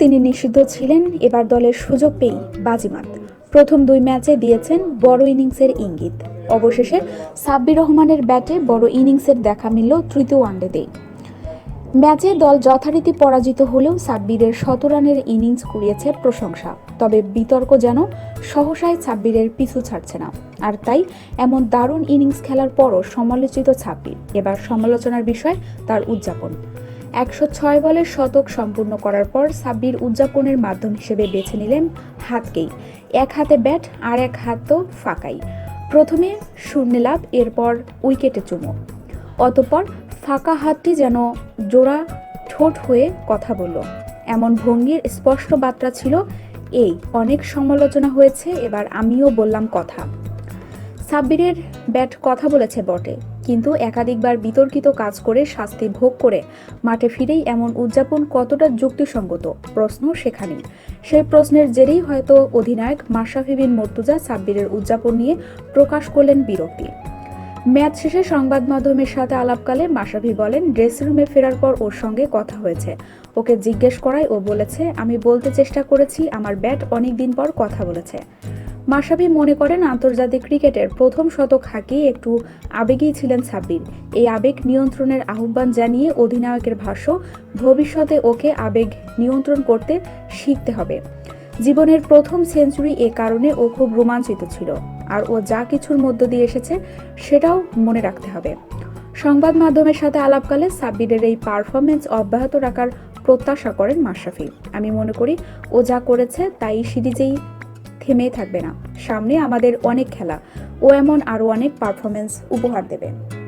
তিনি নিষিদ্ধ ছিলেন, এবার দলের সুযোগ পেয়েই বাজিমাত। প্রথম দুই ম্যাচে দিয়েছেন বড় ইনিংসের ইঙ্গিত। অবশেষে সাব্বির রহমানের ব্যাটে বড় ইনিংসের দেখা মিলল তৃতীয় ওয়ানডেতেই ম্যাচে দল যথারীতি পরাজিত হলেও সাব্বিরের শত রানের ইনিংস কুড়িয়েছে প্রশংসা, তবে বিতর্ক যেন সহসায় সাব্বিরের পিছু ছাড়ছে না। আর তাই এমন দারুণ ইনিংস খেলার পরও সমালোচিত ছাব্বির এবার সমালোচনার বিষয় তার উদযাপন। একশো ছয় বলের শতক সম্পূর্ণ করার পর সাব্বির উদযাপনের মাধ্যম হিসেবে বেছে নিলেন হাতকেই। এক হাতে ব্যাট, আর এক হাত তো ফাঁকাই। প্রথমে শূন্য লাভ এরপর উইকেটে চুমো। অতপর ফাঁকা হাতটি যেন জোড়া ঠোঁট হয়ে কথা বলল। এমন ভঙ্গির স্পষ্ট বার্তা ছিল, এই, অনেক সমালোচনা হয়েছে, এবার আমিও বললাম কথা। সাব্বিরের ব্যাট কথা বলেছে বটে। কিন্তু একাধিকবার বিতর্কিত কাজ করে শাস্তি ভোগ করে মাঠে ফিরেই এমন উদযাপন কতটা যুক্তিসঙ্গত? প্রশ্ন সেখানেই। সেই প্রশ্নের জেরেই হয়তো অধিনায়ক মাশরাফি বিন মর্তুজা সাব্বিরের উদযাপন নিয়ে প্রকাশ করলেন বিরক্তি। ম্যাচ শেষে সংবাদ মাধ্যমের সাথে আলাপকালে মাশরাফি বলেন ড্রেসিং রুমে ফেরার পর ওর সঙ্গে কথা হয়েছে। ওকে জিজ্ঞেস করায় ও বলেছে, আমি বলতে চেষ্টা করেছি, আমার ব্যাট অনেক দিন পর কথা বলেছে। মাশরাফি মনে করেন আন্তর্জাতিক ক্রিকেটের প্রথম শতক হাঁকিয়ে একটু আবেগেই ছিলেন সাব্বির। এই আবেগ নিয়ন্ত্রণের আহ্বান জানিয়ে অধিনায়কের ভাষ্য, ভবিষ্যতে ওকে আবেগ নিয়ন্ত্রণ করতে শিখতে হবে। জীবনের প্রথম সেঞ্চুরি এ কারণে ও খুব রোমাঞ্চিত ছিল। আর ও যা কিছুর মধ্য দিয়ে এসেছে, সেটাও মনে রাখতে হবে। সংবাদ মাধ্যমের সাথে আলাপকালে সাব্বিরের এই পারফরমেন্স অব্যাহত রাখার প্রত্যাশা করেন মাশরাফি। আমি মনে করি, ও যা করেছে, তাই সিরিজেই থেমে থাকবে না। সামনে আমাদের অনেক খেলা। ও এমন আরও অনেক পারফরমেন্স উপহার দেবে।